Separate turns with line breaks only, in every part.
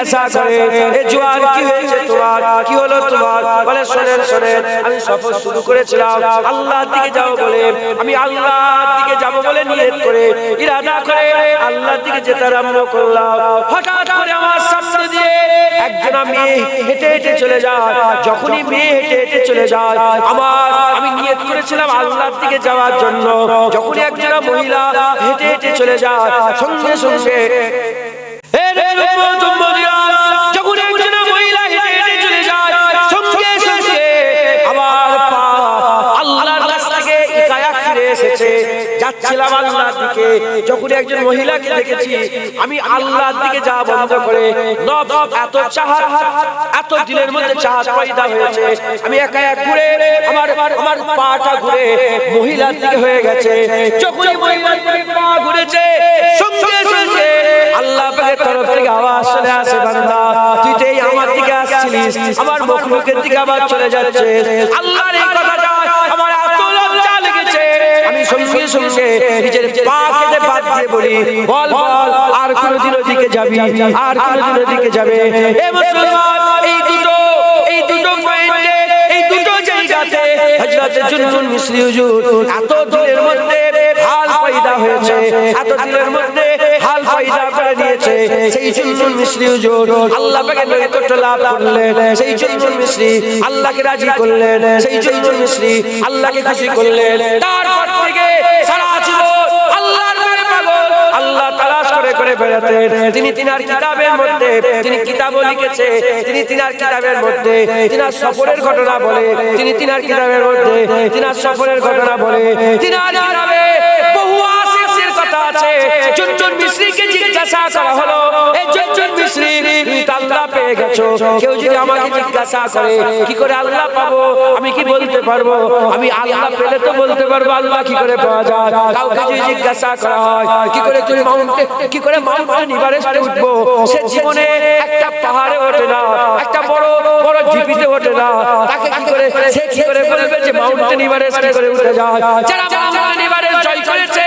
জিজ্ঞাসা করে এ জোয়ান কি হয়েছে তোমার কি হলো তোমার বলে শোনেন শোনেন আমি সফর শুরু করেছিলাম আল্লাহর দিকে যাব বলে আমি আল্লাহর দিকে যাব বলে নিয়ত করে ইরাদা করে আল্লাহর দিকে যেতে আরম্ভ করলাম হঠাৎ করে আমার সামনে দিয়ে একজন মেয়ে হেঁটে হেঁটে চলে যায় যখনই মেয়ে হেঁটে হেঁটে চলে যায় আমার আমি নিয়ত করেছিলাম আল্লাহর দিকে যাওয়ার জন্য যখনই একজন মহিলা হেঁটে হেঁটে চলে যায় সঙ্গে সঙ্গে এ রে আল্লাহর দিকে যখন একজন মহিলাকে দেখেছি, আমি আল্লাহর দিকে যাওয়া বন্ধ করে এত চাহাত, এত দিলের মধ্যে চাহাত পয়দা হয়েছে। আমি একা এক ঘুরে আমার আমার পাটা ঘুরে মহিলার দিকে হয়ে গেছে। যখনই মহিলার দিকে পা ঘুরেছে, সঙ্গে সঙ্গে আল্লাহ পাকের তরফ থেকে আওয়াজ চলে আসে, বান্দা, তুই তো আমার দিকে আসছিলিস, আমার মুখের দিকে আবার চলে যাচ্ছে আল্লাহর এই কথাটা সঙ্গে সঙ্গে নিজের পা কেটে বাদ দিয়ে বলি, বল বল, আর কোনদিন ওদিকে যাবি, আর কোনদিন ওদিকে যাবে। এত দিনের মধ্যে এত দিনের মধ্যে সেই হুজুর আল্লাহ পাকে নৈকট্য লাভ করলেন। সেই মিসরি আল্লাহকে রাজি করলেন। সেই মিসরি আল্লাহকে খুশি করলেন। তারপর থেকে সারা জীবন আল্লাহর নামে পাগল। আল্লাহ তালাশ করে করে বেড়াতেন। তিনি তিনার কিতাবের মধ্যে তিনি কিতাবও লিখেছে। তিনি তিনার কিতাবের মধ্যে তিনার সফরের ঘটনা বলে। তিনি তিনার কিতাবের মধ্যে তিনার সফরের ঘটনা বলে। তিনার আছে। চঞ্চল মিশ্রিকে জিজ্ঞাসা করা হলো। এই চঞ্চল মিশ্রি তুমি তো আল্লাহ পেয়ে গেছো। কেউ যদি আমাকে জিজ্ঞাসা করে কি করে আল্লাহ পাবো? আমি কি বলতে পারব? আমি আল্লাহ পেলে তো বলতে পারব আল্লাহ কি করে পাওয়া যায়? কাউকে যদি জিজ্ঞাসা করা হয় কি করে তুমি মাউন্টে কি করে মাউন্টেন এভারেস্টে উঠবো? সে জীবনে একটা পাহাড়ে ওঠে না একটা বড় বড় জিপিতে ওঠে না। তাকে কি করে সে কি করে বলবে যে মাউন্টেন এভারেস্ট করে উঠে যায়? যারা মাউন্টেন এভারেস্ট জয় করেছে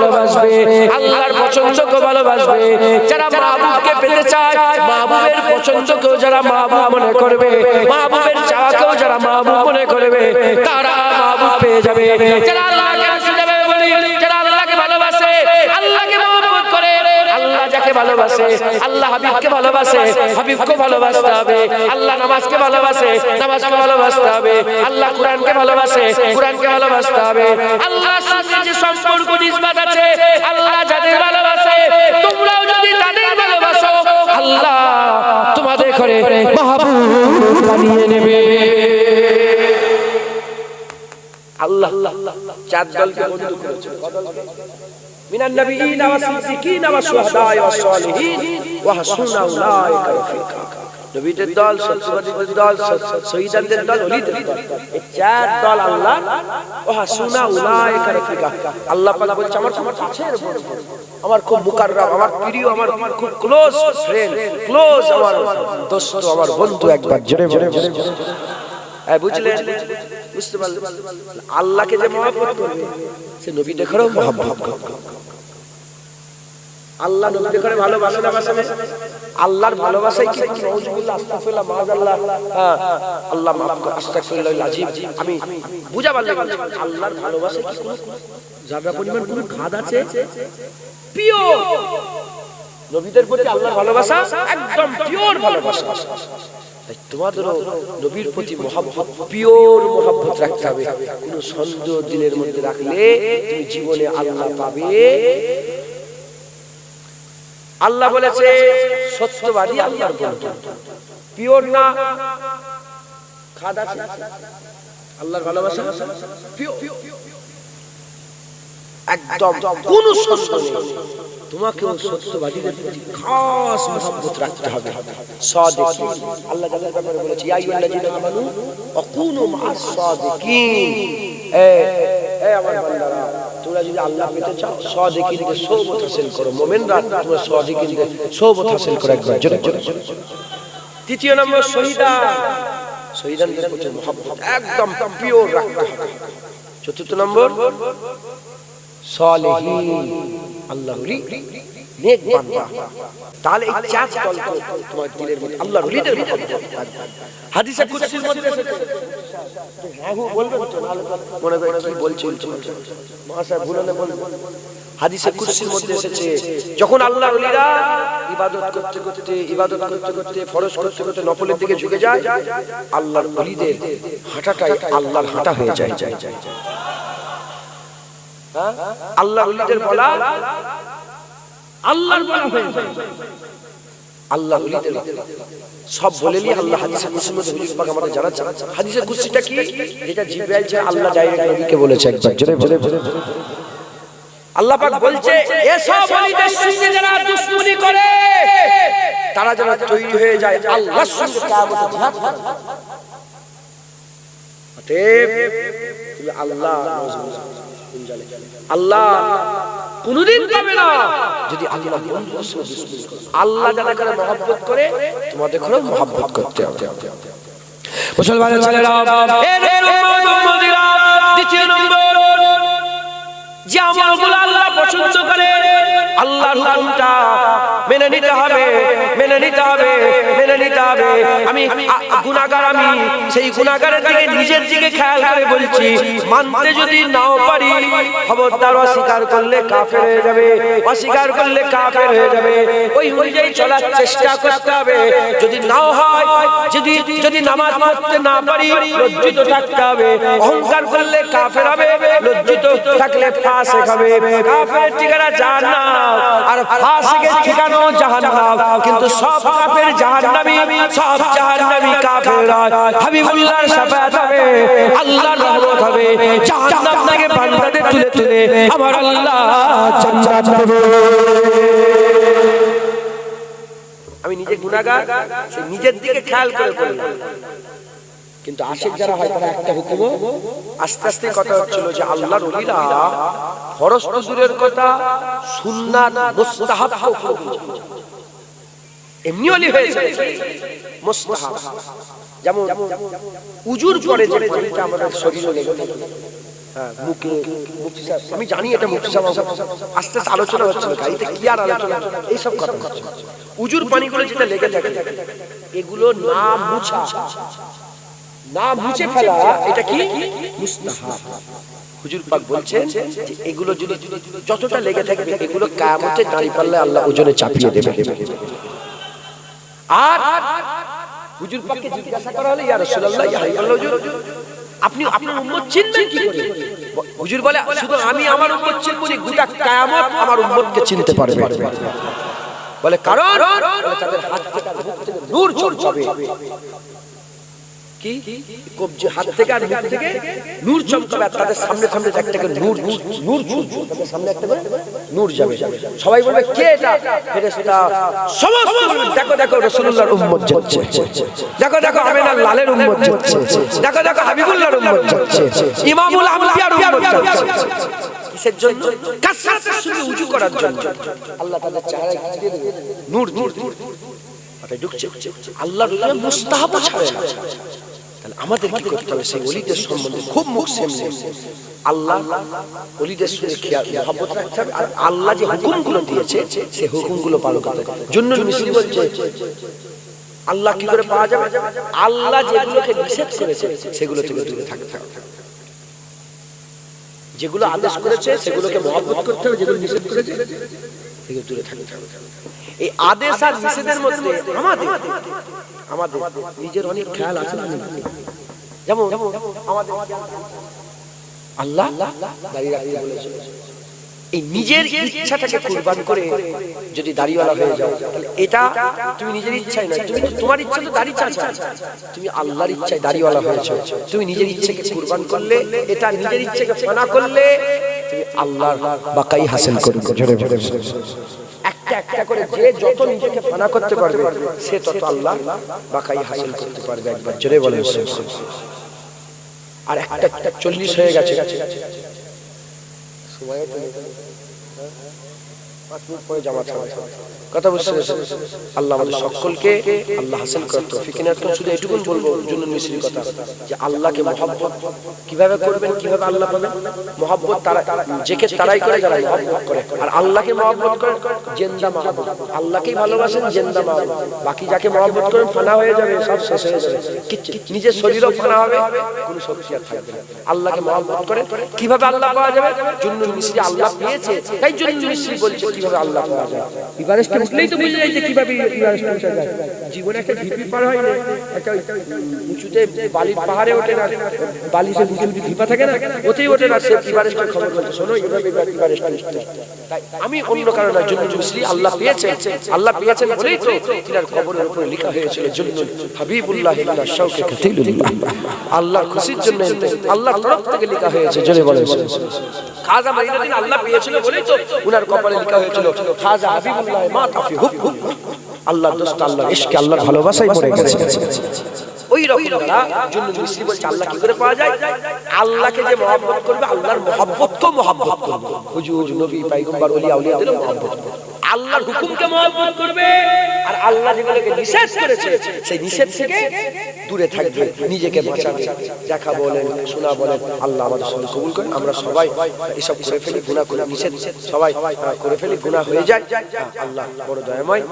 ভালোবাসবে, আল্লাহর পছন্দকেও ভালোবাসবে। যারা মাহবুবকে পেতে চায়, মাহবুবের পছন্দকেও যারা মাহবুব মনে করবে, মাহবুবের চাওয়াকেও যারা মাহবুব মনে করবে, তারা মাহবুব পেয়ে যাবে। যারা আল্লাহকে যাবে বলি যারা আল্লাহকে ভালোবাসে, আল্লাহকে মহব্বত করে, আল্লাহ যাকে ভালোবাসে, আল্লাহ হাবিবকে ভালোবাসে হাবিবকে ভালোবাসতে হবে। আল্লাহ নামাজকে ভালোবাসে, নামাজকে ভালোবাসতে হবে। আল্লাহ কোরআনকে ভালোবাসে, কোরআনকে ভালোবাসতে হবে। আল্লাহ সঙ্গে যে সম্পর্ক নিসবত আছে আল্লাহ যাদের ভালোবাসে তোমরাও যদি তাদের ভালোবাসো আল্লাহ তোমাদের ঘরে মাহবুব বানিয়ে নেবে আল্লাহ চার দলকে বন্ধু করেছে من النبيين والصديقين والشهداء والصالحين وحسن أولئك رفيقا নবীদের দল সত্যবাদীদের দল শহীদদের দল অলিদের দল। এই চার দল আল্লাহ ও হাসুনা আল্লাহ পাক বলছে আমার কাছের বন্ধু আমার খুব মুকাররম আমার প্রিয় আমার খুব ক্লোজ ফ্রেন্ড ক্লোজ আমার দোস্ত আমার বন্ধু একবার। জোরে জোরে বুঝলেন? বুঝতে পারলেন? আল্লাহকে যে মহব্বত করবে সে নবী দেখারও মহব্বত আল্লাহ নবী দেখারে ভালোবাসে না আল্লাহর ভালোবাসাই কি নাউজুবিল্লাহ আস্তাগফিরুল্লাহ হ্যাঁ আল্লাহ মাফ কর, আস্তাগফিরুল্লাহ আমি আল্লাহর ভালোবাসায় কি কোনো পরিমাণ কোনো খাদ আছে? পিওর নবীদের প্রতি আল্লাহর ভালোবাসা একদম পিওর ভালোবাসা। তাই তোমাদেরও নবীর প্রতি মহাব্বত পিওর মহাব্বত রাখতে হবে। কোনো সন্দেহ দিলের মধ্যে রাখলে তুমি জীবনে আল্লাহ পাবে। আল্লাহ বলেছে সত্যবাদী আল্লাহর বন্ধু পিওর না? খাদ আল্লাহর ভালোবাসা? একদম। কোন তোমাকে সত্যবাদীদের প্রতি খাস মহব্বত রাখতে হবে। সাদিকিন আল্লাহ তাআলার ব্যাপারে বলেছে ইয়া আইয়ুহাল্লাযীনা আমানু ওয়াকুনু মা'আস সাদিকিন এ এ আমার বান্দারা। তোমরা যদি আল্লাহ পেতে চাও সাদিকিনকে সৌবত হাসিল করো। মোমেনরা তোমরা সাদিকিনকে সৌবত হাসিল করো একবার। জোরে জোরে। তৃতীয় নম্বর শহীদা শহীদানদের প্রতি মহব্বত। একদম পিওর রাখতে হবে। চতুর্থ নম্বর সলেহী আল্লাহ ওলি নেক বান্দা। তাহলে এই চার তোমার দিলের মধ্যে আল্লাহ ওলিদের মহব্বত হাদিসে কুদসির মধ্যে এসেছে হ্যাঁ হু বলবেন তো মনে করে কি বলবেন। হাদিসে কুদসির মধ্যে এসেছে, যখন আল্লাহ ওলিরা ইবাদত করতে করতে, ইবাদত করতে করতে, ফরজ করতে করতে নফলের দিকে ঝুঁকে যায়, আল্লাহর ওলিদের হাঁটাটাই আল্লাহর হাঁটা হয়ে যায়। যায় যায় যায় হ্যাঁ? আল্লাহ ওলিদের বলা আল্লাহর বলা হয়ে যায়। আল্লাহ ওলিদের সব বলে নিয়ে আল্লাহ হাদিসে মধ্যে হুজুর পাক আমাদের জানাচ্ছেন হাদিসে কুদসিটা কি? যেটা জিব্রাইল ছাড়া আল্লাহ ডাইরেক্ট নবীকে বলেছে একবার জোরে জোরে জোরে আল্লাহ পাক বলছে এসব ওলিদের সঙ্গে যারা দুশমনি করে তারা যেন তৈরি হয়ে যায় আল্লাহর সঙ্গে। কিয়ামতে জিহাদ করবে। অতএব তুমি আল্লাহ আল্লাহ কোনদিন পাবে না যদি আল্লাহ। আল্লাহ যারা করে মহব্বত করে তোমাদের করে মহব্বত করতে হবে মুসলমানের ছেলেরা দ্বিতীয় নম্বর যে আমলগুলো আল্লাহ পছন্দ করে, আল্লাহর মেনে নিতে হবে, মেনে নিতে হবে, মেনে নিতে হবে। আমি আমি, সেই দিকে, নিজের দিকে খেয়াল করে বলছি, মানতে যদি নাও পারি, খবরদার অস্বীকার করলে কাফের হয়ে যাবে, অস্বীকার করলে কাফের হয়ে যাবে। ওই অনুযায়ী চলার চেষ্টা করতে হবে। যদি নাও হয়, যদি যদি নামাজ পড়তে না পারি, লজ্জিত থাকতে হবে। অহংকার করলে কাফের হবে, লজ্জিত থাকলে ফাঁসে খাবে, কাফের ঠিকানা জাহান্নাম। আর ফাঁসিকের জাহান্নাম। কিন্তু সব কাফের জাহান্নামী সব জাহান্নামী কাফের হাবিবুল্লাহর শাফায়াত হবে, আল্লাহর রহমত হবে। জাহান্নাম থেকে বান্দাদের তুলে তুলে আমার আল্লাহ জান্নাত দেবে আমি নিজে গুনাহগার সে নিজের দিকে খেয়াল করে কিন্তু আশিক যারা হয় তারা একটা হুকুমও আস্তে আস্তে কথা হচ্ছিল যে তো দূরের কথা মুস্তাহাব এমনি হয়েছে মুস্তাহাব। যেমন উজুর যে আমাদের শরীরে লেগে থাকে। হ্যাঁ, আমি জানি এটা সাহেব আস্তে আস্তে আলোচনা হচ্ছিল গাড়িতে কি আর আলোচনা? এইসব কথা হচ্ছে। উজুর পানিগুলো যেটা লেগে থাকে এগুলো না মুছা। না মুছে ফেলা এটা কি? মুস্তাহাব। হুজুর পাক বলছেন যে এগুলো যদি যতটা লেগে থাকবে এগুলো পারলে আল্লাহ ওজনে চাপিয়ে দেবে আর হুজুর পাককে জিজ্ঞাসা করা হলো ইয়া রাসূলুল্লাহ ইয়া হাবিবাল্লাহ হুজুর আপনি আপনার উম্মত চিনবেন কি করে? হুজুর বলে শুধু আমি আমার উম্মত চিনব না গোটা কিয়ামত আমার উম্মতকে চিনতে পারবে। বলে কারণ তাদের হাত থেকে নূর চমকাবে কি? কবজি হাত থেকে আর মুখ থেকে নূর চমকাবে আর তাদের সামনে সামনে একটা করে নূর নূর তাদের সামনে একটা করে নূর যাবে। সবাই বলবে, কে এটা? ফেরেশতা, সমস্ত দেখো দেখো, রাসূলুল্লাহর উম্মত যাচ্ছে। দেখো দেখো, আমিনার লালের উম্মত যাচ্ছে। দেখো দেখো, হাবিবুল্লাহর উম্মত যাচ্ছে। ইমামুল আম্বিয়ার উম্মত যাচ্ছে। কিসের জন্য? কাসরাতের সঙ্গে উজু করার জন্য। আল্লাহ তাদের চেহারায় দিয়ে দেবে? নূর নূর ঢুকছে। আল্লাহ মুস্তাহাব ছাড়ে। তাহলে আমাদের কি করতে হবে সেই অলিদের সম্বন্ধে খুব মুখ সামনে আল্লাহ অলিদের সঙ্গে খেয়াল, মহব্বত রাখতে হবে। আর আল্লাহ যে হুকুমগুলো দিয়েছে, সেই হুকুমগুলো পালন করতে হবে। জন্য মিশরি বলছে, আল্লাহ কি করে পাওয়া যাবে? আল্লাহ যেগুলোকে নিষেধ করেছে, সেগুলো থেকে দূরে থাকতে হবে। যেগুলো আদেশ করেছে, সেগুলোকে মহব্বত করতে হবে, যেগুলো নিষেধ করেছে থেকে দূরে থাকতে হবে। এই আদেশ আর নিষেধের মধ্যে আমাদের আমাদের নিজের অনেক খেয়াল আছে যেমন আল্লাহ এই নিজের ইচ্ছাটাকে কুরবান করে যদি দাড়িওয়ালা হয়ে যাও, তাহলে এটা তুমি নিজের ইচ্ছাই না তুমি তোমার ইচ্ছা তো দাড়ি চাচা, তুমি আল্লাহর ইচ্ছায় দাড়িওয়ালা হয়েছো, তুমি নিজের ইচ্ছাকে কুরবান করলে, এটা নিজের ইচ্ছাকে ফানা করলে তুমি আল্লাহর বাকাই হাসিল করবে। একটা একটা করে যে যত নিজেকে ফানা করতে পারবে, সে তত আল্লাহ বাকাই হাসিল করতে পারবে একবার। জোরে বলে আর একটা একটা চল্লিশ হয়ে গেছে। সময় পাঁচ মিনিট পরে জামা হবে। কথা বুঝতে? আল্লাহ আমাদের সকলকে আল্লাহ হাসিল করার তৌফিক এনায়ত করুন। শুধু এটুকু বলব জন্য মিশ্রির কথা, যে আল্লাহকে মহব্বত কীভাবে করবেন, কীভাবে আল্লাহ পাবেন? মহব্বত তারা যেকে তারাই করে, যারা মহব্বত করে। আর আল্লাহকে মহব্বত করেন জেন্দা মহব্বত আল্লাহকেই ভালোবাসেন জেন্দা মহব্বত বাকি যাকে মহব্বত করেন, ফানা হয়ে যাবে, সব শেষ হয়ে যাবে। নিজের শরীরও ফানা হবে, কোনো শক্তি আর থাকবে না। আল্লাহকে মহব্বত করেন, কীভাবে আল্লাহ পাওয়া যাবে? জন্য মিশ্রি আল্লাহ পেয়েছে, তাই জন্য মিশ্রি বলছে কীভাবে আল্লাহ পাওয়া যায় ইবারেস্টে উঠলেই তো বুঝে যায় যে কীভাবে যায় জীবনে একটা ঢিপি পার হয় না। একটা উঁচুতে বালির পাহাড়ে ওঠে না। বালি সে উঁচু ঢিপা থাকে না। ওতেই ওঠে না। সে ইবারেস্টের খবর বলছে। শোনো তাই আমি অন্য কারণে জন্য মিশ্রি আল্লাহ পেয়েছেন। আল্লাহ পেয়েছেন বলেই তো তিনার কবরের উপরে লেখা হয়েছিল জন্য হাবিবুল্লাহ ইল্লা শাউকে কাতিলুল্লাহ। আল্লাহর খুশির জন্য আল্লাহর তরফ থেকে লেখা হয়েছে জোরে বলেন। খাজা মাইনুদ্দিন আল্লাহ পেয়েছিল বলেই তো উনার কপালে লেখা হয়েছিল খাজা হাবিবুল্লাহ মা আল্লাহর দোস্ত আল্লাহ ইশকে, আল্লাহর ভালোবাসাই পড়ে গেছে। ওই রকম বলছে, আল্লাহ কি করে পাওয়া যায়? আল্লাহকে যে মহব্বত করবে, আল্লাহর মহব্বতকেও মহব্বত করবে। হুজুর, নবী, পাইগম্বর ওলি আউলিয়াদেরও মহব্বত করবে। আল্লাহর হুকুমকে মহব্বত করবে আর আল্লাহ যেগুলোকে নিষেধ করেছে সেই নিষেধ থেকে দূরে থাকবে, নিজেকে বাঁচাবে। দেখা বলেন, শোনা বলেন, আল্লাহ আমাদের সঙ্গে কবুল করেন। আমরা সবাই এসব করে ফেলি, গুনাহ করে নিষেধ। সবাই করে ফেলি, গুনাহ হয়ে যায়। আল্লাহ বড় দয়াময়।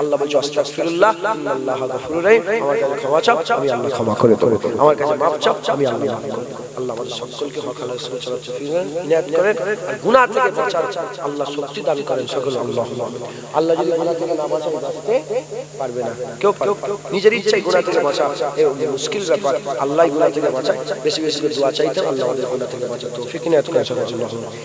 আল্লাহ বলছে, আস্তাগফিরুল্লাহ আল্লাহ গফুরুর রহিম। আমার কাছে ক্ষমা চাও, আমি আল্লাহ ক্ষমা করে দেবো। আমার কাছে মাফ চাও, আমি আল্লাহ মাফ করে দেবো। আল্লাহ আমাদের সকলকে হক হালাল সুন্নাত চলার তৌফিক করেন। গুনাহ থেকে বাঁচার আল্লাহ শক্তি দান করেন সকল আল্লাহ আল্লাহ যদি গুনাহ থেকে না বাঁচান বাঁচতে পারবে না। কেউ কেউ নিজের ইচ্ছায় গুনাহ থেকে বাঁচা মুশকিল ব্যাপার। আল্লাহ গুনাহ থেকে বাঁচায়। বেশি বেশি দোয়া চাইতে আল্লাহ আমাদের গুনাহ থেকে বাঁচা তো ফিকিনে এত আল্লাহ